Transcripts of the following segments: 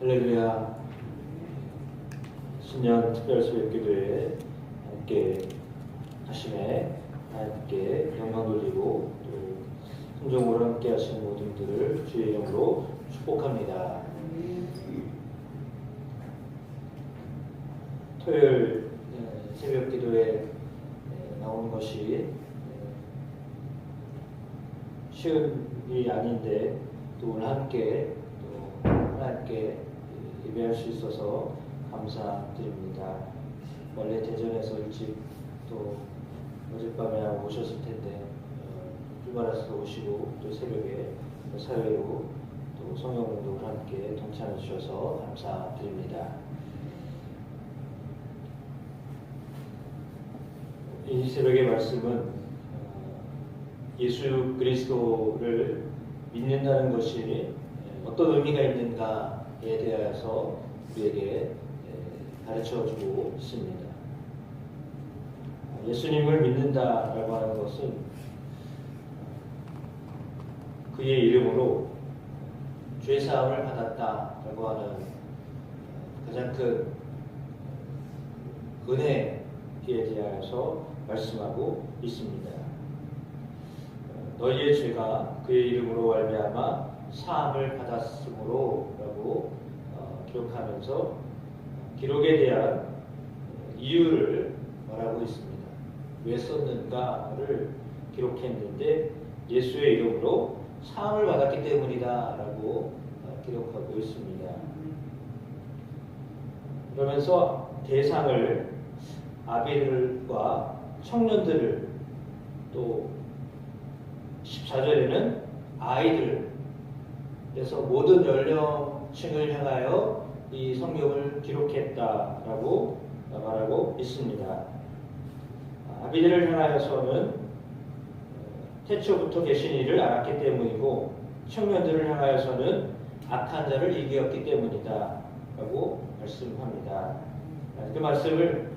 할렐루야 신년 특별 새벽 기도에 함께 하심에 하나님께 영광 돌리고 또 순종으로 함께 하시는 모든 분들을 주의 이름으로 축복합니다. 토요일 네, 새벽 기도에 네, 나오는 것이 네, 쉬운 일이 아닌데 또 오늘 함께 또 하나님께 예배할 수 있어서 감사드립니다. 원래 대전에서 일찍 또 어젯밤에 오셨을 텐데 어, 출발해서 오시고 또 새벽에 또 사회로 또 성령 운동을 함께 동참해 주셔서 감사드립니다. 이 새벽의 말씀은 어, 예수 그리스도를 믿는다는 것이 어떤 의미가 있는가 에 대해서 우리에게 가르쳐 주고 있습니다. 예수님을 믿는다라고 하는 것은 그의 이름으로 죄 사함을 받았다라고 하는 가장 큰 은혜에 대하여서 말씀하고 있습니다. 너희의 죄가 그의 이름으로 말미암아 사함을 받았으므로라고 어, 기록하면서 기록에 대한 이유를 말하고 있습니다. 왜 썼는가를 기록했는데 예수의 이름으로 사함을 받았기 때문이다라고 어, 기록하고 있습니다. 그러면서 대상을 아비들과 청년들을 또 14절에는 아이들 그래서 모든 연령층을 향하여 이 성경을 기록했다라고 말하고 있습니다. 아비들을 향하여서는 태초부터 계신 이를 알았기 때문이고 청년들을 향하여서는 악한 자를 이기었기 때문이다 라고 말씀합니다. 그 말씀을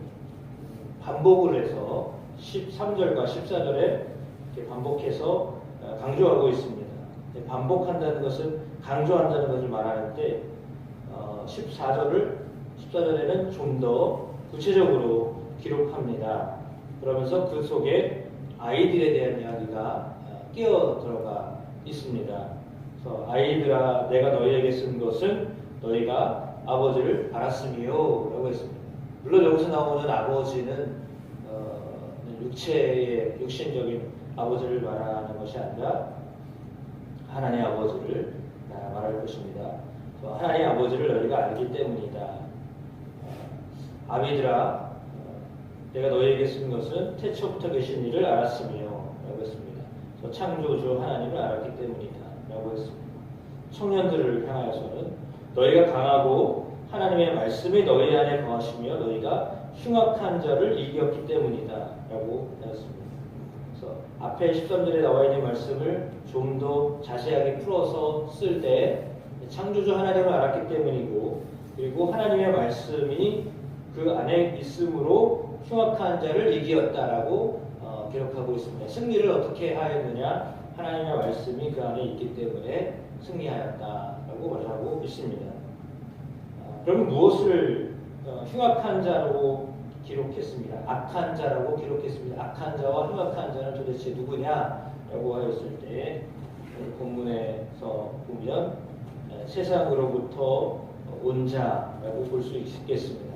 반복을 해서 13절과 14절에 반복해서 강조하고 있습니다. 반복한다는 것은 강조한다는 것을 말하는데 14절을 14절에는 좀 더 구체적으로 기록합니다. 그러면서 그 속에 아이들에 대한 이야기가 끼어 들어가 있습니다. 그래서 아이들아 내가 너희에게 쓴 것은 너희가 아버지를 알았음이요라고 했습니다. 물론 여기서 나오는 아버지는 어, 육체의 육신적인 아버지를 말하는 것이 아니라 하나님 아버지를 말할 것입니다. 하나님 아버지를 너희가 알기 때문이다. 아비들아, 내가 너희에게 쓴 것은 태초부터 계신 일을 알았으며 라고 했습니다. 창조주 하나님을 알았기 때문이다. 라고 했습니다. 청년들을 향하여서는 너희가 강하고 하나님의 말씀이 너희 안에 거하시며 너희가 흉악한 자를 이겼기 때문이다. 라고 했습니다. 그래서 앞에 13절에 나와 있는 말씀을 좀 더 자세하게 풀어서 쓸 때 창조주 하나님을 알았기 때문이고 그리고 하나님의 말씀이 그 안에 있으므로 흉악한 자를 이기었다라고 어, 기록하고 있습니다. 승리를 어떻게 하였느냐? 하나님의 말씀이 그 안에 있기 때문에 승리하였다라고 말하고 있습니다. 어, 그럼 무엇을 어, 흉악한 자로 기록했습니다. 악한 자라고 기록했습니다. 악한 자와 흉악한 자는 도대체 누구냐라고 하였을 때 본문에서 보면 세상으로부터 온 자라고 볼 수 있겠습니다.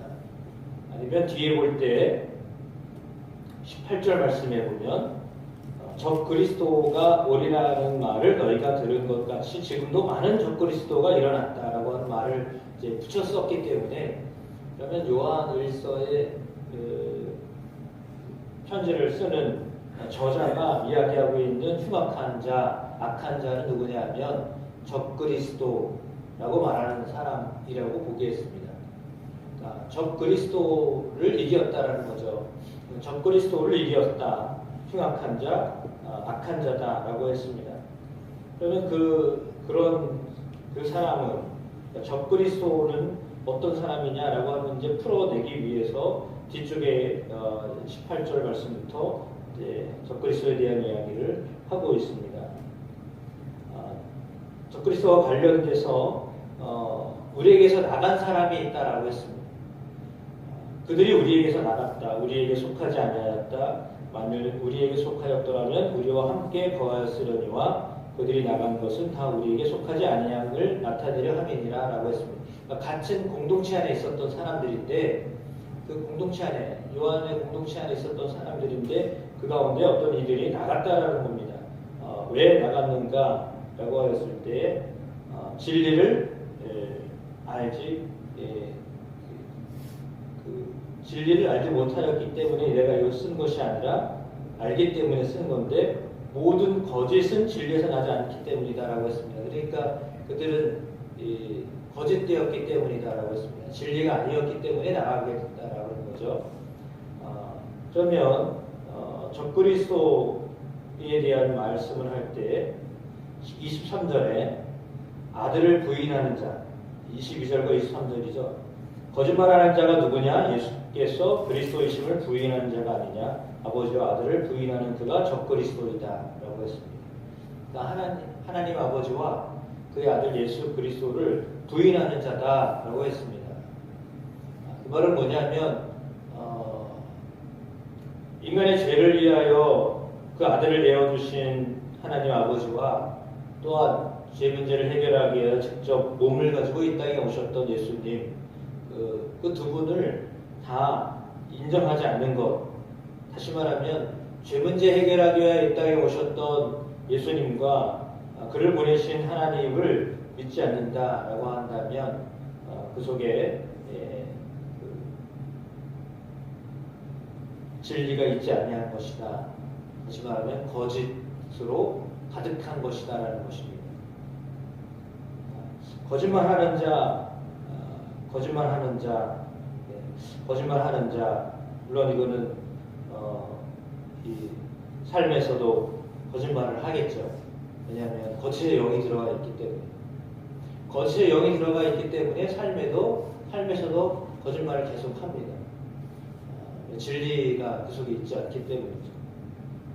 아니면 뒤에 볼 때 18절 말씀에 보면 적 그리스도가 오리라는 말을 너희가 들은 것 같이 지금도 많은 적 그리스도가 일어났다라고 하는 말을 이제 붙여 썼기 때문에 그러면 요한 일서의 그 편지를 쓰는 저자가 이야기하고 있는 흉악한 자, 악한 자는 누구냐면 적 그리스도라고 말하는 사람이라고 보겠습니다. 그러니까 적 그리스도를 이겼다라는 거죠. 적 그리스도를 이겼다. 흉악한 자, 악한 자다라고 했습니다. 그러면 그 그런 그 사람은 그러니까 적 그리스도는 어떤 사람이냐라고 하면 이제 풀어내기 위해서 뒤쪽에 18절 말씀부터 적그리스도에 대한 이야기를 하고 있습니다. 적그리스도와 관련돼서 어, 우리에게서 나간 사람이 있다라고 했습니다. 그들이 우리에게서 나갔다. 우리에게 속하지 아니하였다. 만일 우리에게 속하였더라면 우리와 함께 거하였으려니와 그들이 나간 것은 다 우리에게 속하지 아니함을 나타내려 함이니라라고 했습니다. 그러니까 같은 공동체 안에 있었던 사람들인데 그 공동체 안에 요한의 공동체 안에 있었던 사람들인데 그 가운데 어떤 이들이 나갔다라는 겁니다. 어, 왜 나갔는가라고 하였을 때 어, 진리를 예, 알지 예, 그 진리를 알지 못하였기 때문에 내가 이거 쓴 것이 아니라 알기 때문에 쓴 건데 모든 거짓은 진리에서 나지 않기 때문이다라고 했습니다. 그러니까 그들은 이 거짓되었기 때문이다라고 했습니다. 진리가 아니었기 때문에 나가게 됐다 라고 거죠. 어, 그러면 어, 적그리스도에 대한 말씀을 할 때 23절에 아들을 부인하는 자 22절과 23절이죠. 거짓말하는 자가 누구냐? 예수께서 그리스도이심을 부인하는 자가 아니냐? 아버지와 아들을 부인하는 그가 적그리스도이다 라고 했습니다. 그러니까 하나님, 하나님 아버지와 그의 아들 예수 그리스도를 부인하는 자다라고 했습니다. 그 말은 뭐냐면 어, 인간의 죄를 위하여 그 아들을 내어주신 하나님 아버지와 또한 죄 문제를 해결하기 위해 직접 몸을 가지고 이 땅에 오셨던 예수님 그 두 분을 다 인정하지 않는 것. 다시 말하면 죄 문제 해결하기 위해 이 땅에 오셨던 예수님과 그를 보내신 하나님을 믿지 않는다라고 한다면 어, 그 속에 예, 그 진리가 있지 아니한 것이다. 다시 말하면 거짓으로 가득한 것이다라는 것입니다. 거짓말하는 자, 어, 거짓말하는 자, 네, 거짓말하는 자, 물론 이거는 어, 이 삶에서도 거짓말을 하겠죠. 왜냐하면 거칠의 영이 들어가 있기 때문에 거칠의 영이 들어가 있기 때문에 삶에도 삶에서도 거짓말을 계속합니다. 어, 진리가 그 속에 있지 않기 때문이죠.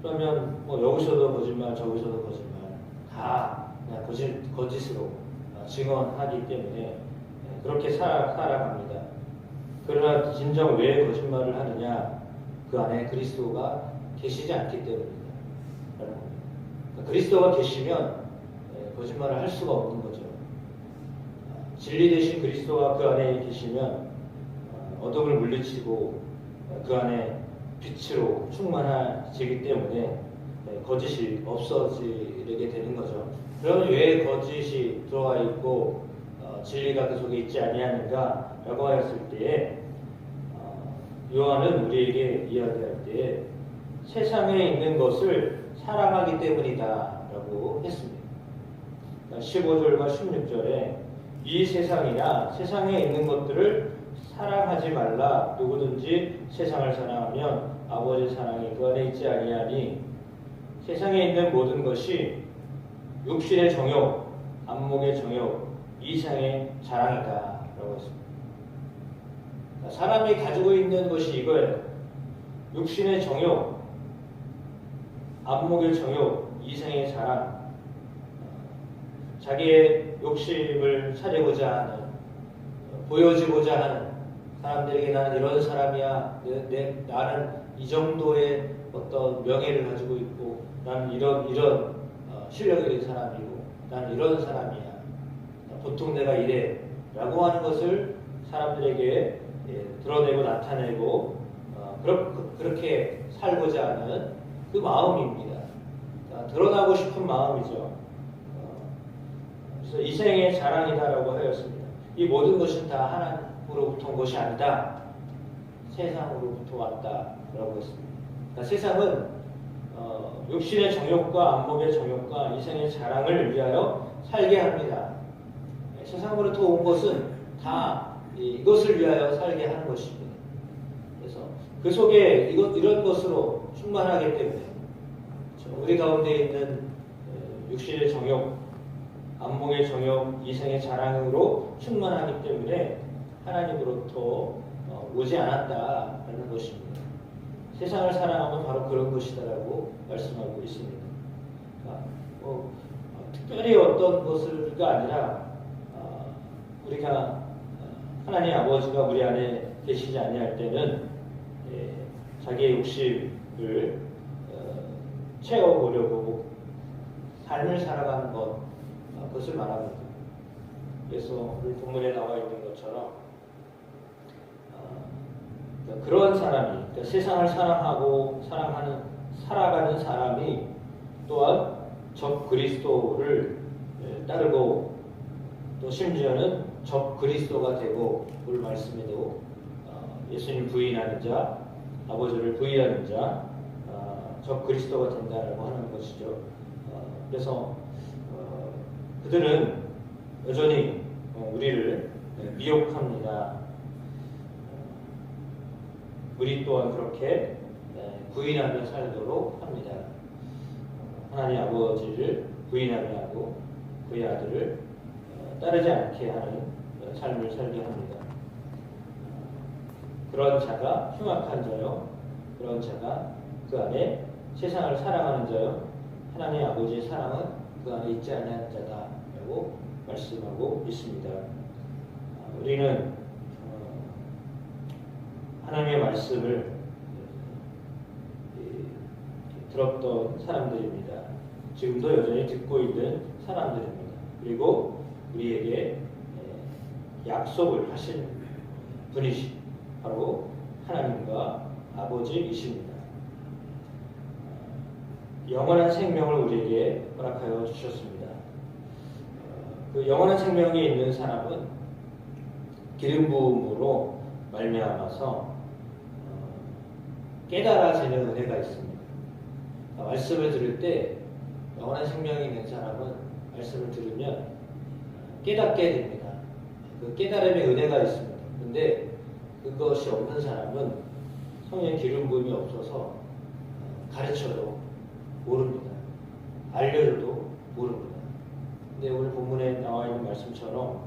그러면 뭐 여기서도 거짓말, 저기서도 거짓말 다 그냥 거짓 거짓으로 어, 증언하기 때문에 네, 그렇게 살아, 살아갑니다. 그러나 진정 왜 거짓말을 하느냐? 그 안에 그리스도가 계시지 않기 때문입니다. 그러니까 그리스도가 계시면 예, 거짓말을 할 수가 없는 거죠. 아, 진리 대신 그리스도가 그 안에 계시면 어, 어둠을 물리치고 어, 그 안에 빛으로 충만해지기 때문에 예, 거짓이 없어지게 되는 거죠. 그러면 왜 거짓이 들어와 있고 어, 진리가 그 속에 있지 아니하는가라고 하였을 때에 어, 요한은 우리에게 이야기할 때 세상에 있는 것을 사랑하기 때문이다라고 했습니다. 15절과 16절에 이 세상이나 세상에 있는 것들을 사랑하지 말라 누구든지 세상을 사랑하면 아버지 사랑이 그 안에 있지 아니하니 세상에 있는 모든 것이 육신의 정욕, 안목의 정욕, 이상의 자랑이다 라고 했습니다. 사람이 가지고 있는 것이 이거예요. 육신의 정욕, 안목의 정욕, 이생의 자랑, 자기의 욕심을 차리고자 하는, 보여지고자 하는 사람들에게 나는 이런 사람이야, 내, 내, 나는 이 정도의 어떤 명예를 가지고 있고, 나는 이런 이런 어, 실력이 있는 사람이고, 나는 이런 사람이야. 보통 내가 이래라고 하는 것을 사람들에게 예, 드러내고 나타내고 어, 그렇, 그렇게 살고자 하는 그 마음입니다. 그러니까 드러나고 싶은 마음이죠. 어, 그래서 이생의 자랑이다라고 하였습니다. 이 모든 것은 다 하나님 으로부터 온 것이 아니다. 세상으로부터 왔다라고 했습니다. 그러니까 세상은 어, 육신의 정욕과 안목의 정욕과 이생의 자랑을 위하여 살게 합니다. 세상으로부터 온 것은 다 이것을 위하여 살게 하는 것입니다. 그래서 그 속에 이것, 이런 것으로 충만하기 때문에 우리 가운데 있는 육신의 정욕, 안목의 정욕, 이생의 자랑으로 충만하기 때문에 하나님으로부터 어, 오지 않았다라는 것입니다. 세상을 사랑하면 바로 그런 것이다라고 말씀하고 있습니다. 그러니까 뭐, 어, 특별히 어떤 것을가 아니라 어, 우리가 어, 하나님 아버지가 우리 안에 계시지 아니할 때는 예, 자기의 욕심을 어, 채워보려고 삶을 살아가는 것 어, 그것을 말합니다. 그래서 우리 본문에 나와 있는 것처럼 어, 그러니까 그런 사람이 그러니까 세상을 사랑하고 사랑하는 살아가는 사람이 또한 적 그리스도를 예, 따르고 또 심지어는 적 그리스도가 되고 오늘 말씀에도 어, 예수님 부인하는 자 아버지를 부인하는 자 어, 적 그리스도가 된다라고 하는 것이죠. 어, 그래서 어, 그들은 여전히 어, 우리를 예, 미혹합니다. 어, 우리 또한 그렇게 예, 부인하며 살도록 합니다. 어, 하나님 아버지를 부인하며 하고 그의 아들을 어, 따르지 않게 하는 어, 삶을 살게 합니다. 어, 그런 자가 흉악한 자요. 그런 자가 그 안에 세상을 사랑하는 자요. 하나님 아버지의 사랑은 그 안에 있지 않은 자다라고 말씀하고 있습니다. 아, 우리는 어, 하나님의 말씀을 예, 들었던 사람들입니다. 지금도 여전히 듣고 있는 사람들입니다. 그리고 우리에게 예, 약속을 하신 분이시 바로 하나님과 아버지이십니다. 어, 영원한 생명을 우리에게 허락하여 주셨습니다. 어, 그 영원한 생명이 있는 사람은 기름 부음으로 말미암아서 어, 깨달아지는 은혜가 있습니다. 아, 말씀을 들을 때 영원한 생명이 있는 사람은 말씀을 들으면 깨닫게 됩니다. 그 깨달음의 은혜가 있습니다. 근데 그것이 없는 사람은 성령 기름 부음이 없어서 어, 가르쳐도 모릅니다. 알려줘도 모릅니다. 근데 오늘 본문에 나와 있는 말씀처럼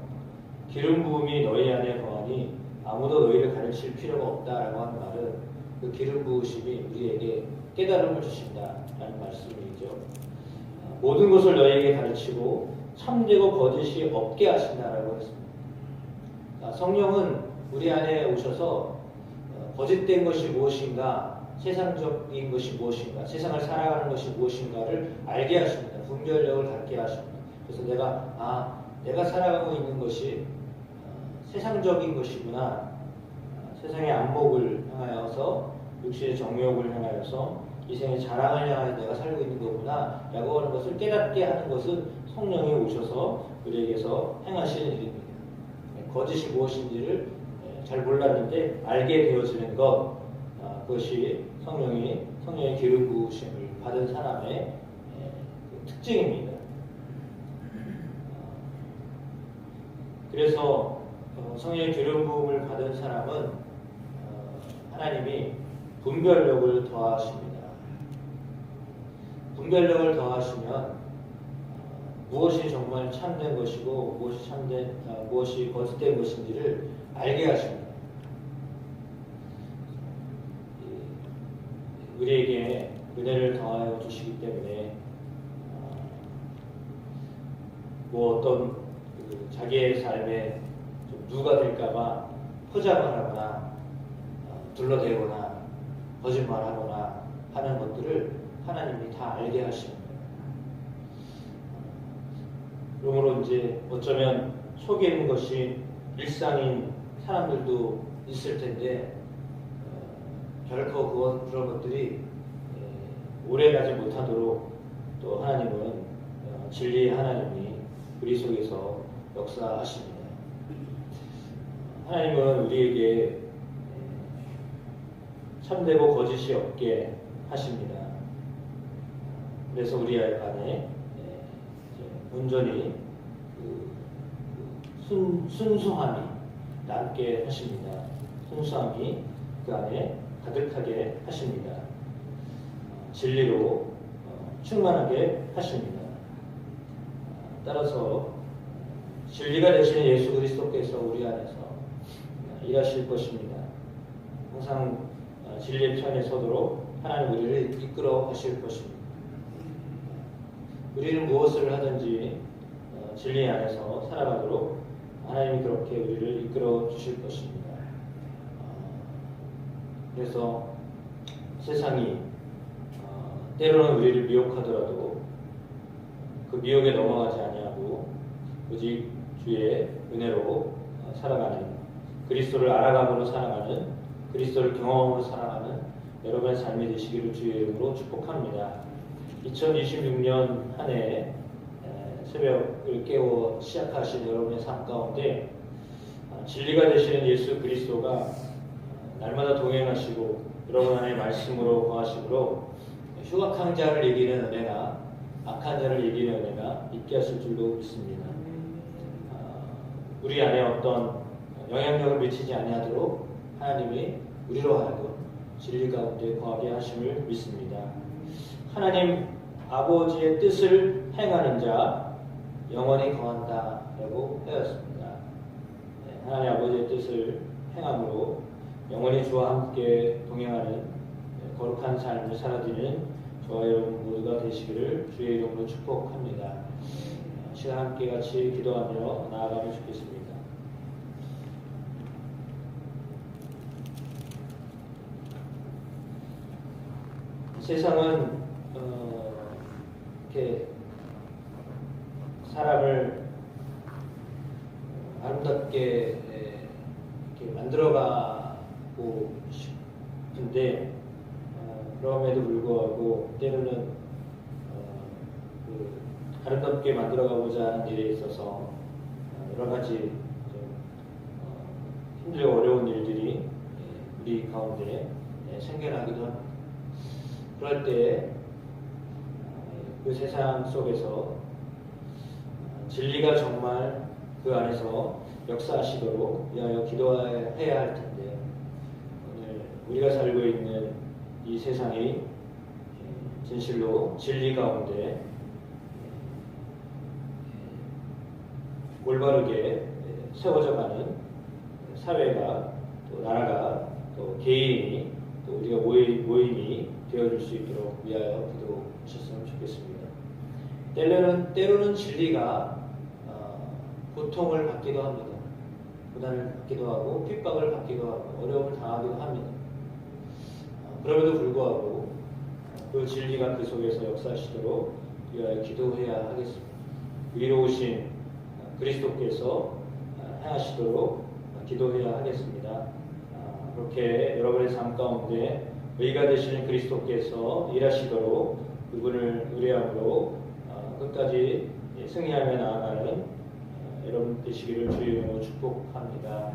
기름 부음이 너희 안에 거하니 아무도 너희를 가르칠 필요가 없다라고 하는 말은 그 기름 부으심이 우리에게 깨달음을 주신다라는 말씀이죠. 어, 모든 것을 너희에게 가르치고 참되고 거짓이 없게 하신다라고 했습니다. 아, 성령은 우리 안에 오셔서 어, 거짓된 것이 무엇인가, 세상적인 것이 무엇인가, 세상을 살아가는 것이 무엇인가를 알게 하십니다. 분별력을 갖게 하십니다. 그래서 내가 아 내가 살아가고 있는 것이 어, 세상적인 것이구나, 어, 세상의 안목을 향하여서 육신의 정욕을 향하여서 이생의 자랑을 향하여 내가 살고 있는 거구나 라고 하는 것을 깨닫게 하는 것은 성령이 오셔서 우리에게서 행하시는 일입니다. 네, 거짓이 무엇인지를 예, 잘 몰랐는데 알게 되어지는 것 아, 그것이 성령이 성령의 기름 부으심을 받은 사람의 예, 그 특징입니다. 아, 그래서 어, 성령의 기름 부음을 받은 사람은 어, 하나님이 분별력을 더하십니다. 분별력을 더하시면 어, 무엇이 정말 참된 것이고 무엇이 참된 어, 무엇이 거짓된 것인지를 알게 하십니다. 이, 우리에게 은혜를 더하여 주시기 때문에 어, 뭐 어떤 그 자기의 삶에 좀 누가 될까봐 포장을 하거나 어, 둘러대거나 거짓말하거나 하는 것들을 하나님이 다 알게 하십니다. 그러므로 이제 어쩌면 속이는 것이 일상인 사람들도 있을 텐데 어, 결코 그것, 그런 것들이 에, 오래가지 못하도록 또 하나님은 어, 진리의 하나님이 우리 속에서 역사하십니다. 하나님은 우리에게 에, 참되고 거짓이 없게 하십니다. 그래서 우리 안에 예, 온전히 그, 그 순, 순수함이 남게 하십니다. 순수함이 그 안에 가득하게 하십니다. 어, 진리로 어, 충만하게 하십니다. 어, 따라서 진리가 되시는 예수 그리스도께서 우리 안에서 일하실 것입니다. 항상 진리의 편에 서도록 하나님 우리를 이끌어 가실 것입니다. 우리는 무엇을 하든지 어, 진리 안에서 살아가도록 하나님이 그렇게 우리를 이끌어 주실 것입니다. 어, 그래서 세상이 어, 때로는 우리를 미혹하더라도 그 미혹에 넘어가지 아니하고 오직 주의 은혜로 어, 살아가는 그리스도를 알아감으로 살아가는 그리스도를 경험으로 살아가는 여러분의 삶이 되시기를 주의 이름으로 축복합니다. 2026년 한 해 새벽을 깨워 시작하신 여러분의 삶 가운데 어, 진리가 되시는 예수 그리스도가 어, 날마다 동행하시고 여러분 안에 말씀으로 거하심으로 흉악한 자를 이기는 은혜가 악한 자를 이기는 은혜가 있게 하실 줄로 믿습니다. 어, 우리 안에 어떤 영향력을 미치지 아니하도록 하나님이 우리로 하여금 진리 가운데 거하게 하심을 믿습니다. 하나님 아버지의 뜻을 행하는 자 영원히 거한다라고 하였습니다. 네, 하나님 아버지의 뜻을 행함으로 영원히 주와 함께 동행하는 네, 거룩한 삶을 살아드리는 저와 여러분 모두가 되시기를 주의 이름으로 축복합니다. 네, 시간 함께 같이 기도하며 나아가면 좋겠습니다. 세상은 어, 이렇게 사람을 아름답게 에, 이렇게 만들어가고 싶은데 어, 그럼에도 불구하고 때로는 어, 그 아름답게 만들어가고자 하는 일에 있어서 어, 여러 가지 좀, 어, 힘들고 어려운 일들이 예, 우리 가운데 예, 생겨나기도 합니다. 그럴 때 그 세상 속에서 어, 진리가 정말 그 안에서 역사하시도록 위하여 기도해야 할 텐데 오늘 우리가 살고 있는 이 세상이 진실로 진리 가운데 올바르게 세워져 가는 사회가 또 나라가 또 개인이 또 우리가 모임, 모임이 되어줄 수 있도록 위하여 기도하셨으면 좋겠습니다. 때로는, 때로는 진리가 어, 고통을 받기도 합니다. 고난을 받기도 하고 핍박을 받기도 하고 어려움을 당하기도 합니다. 어, 그럼에도 불구하고 그 진리가 그 속에서 역사하시도록 위하여 기도해야 하겠습니다. 위로우신 그리스도께서 어, 행하시도록 기도해야 하겠습니다. 아, 그렇게 여러분의 삶 가운데 의가 되시는 그리스도께서 일하시도록 그분을 의뢰함으로 어, 끝까지 승리하며 나아가는 어, 여러분 되시기를 주의 이름으로 축복합니다.